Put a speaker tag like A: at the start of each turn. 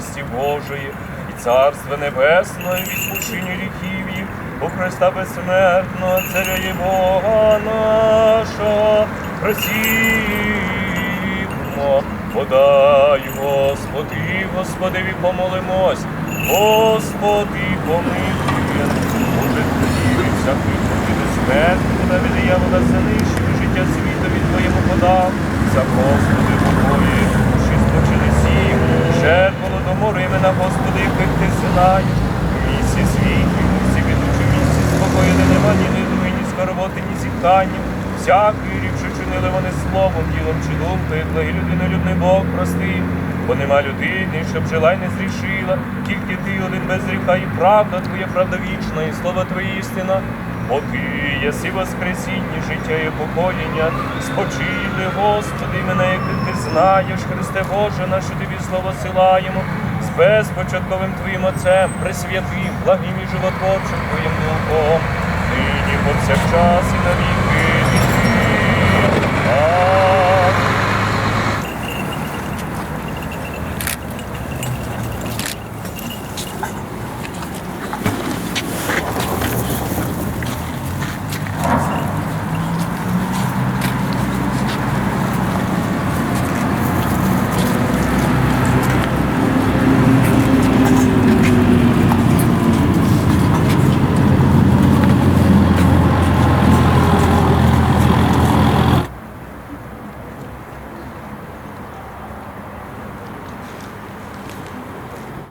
A: милості Божої і Царства Небесного, і відпущення гріхів їх у Христа безсмертного, Царя і Бога нашого, просімо, подай, Господи, Господеві помолимось, Господи, помилуй, Боже, всякий ходити смерті, тебе від диявола занищив, життя світові Твоєму подав, в місці світлі, місці ведучі, в місці спокою, де нема ні недуги, ні скорботи, ні зітхання, рік, що чинили вони словом, ділом чи думкою, благий людинолюбний Бог прости, бо нема людини, щоб жила й не зрішила, тільки ти один без гріха, і правда твоя, правда вічна, і слово твоє істина. Бо ти єси воскресіння, життя і покоєння, спочили, Господи, мене, як ти знаєш, Христе Боже, наше тобі слово силаємо, безпочатковим Твоїм Отцем, присвятим, благим і животворчим Твоїм Духом, нині повсякчас і на віки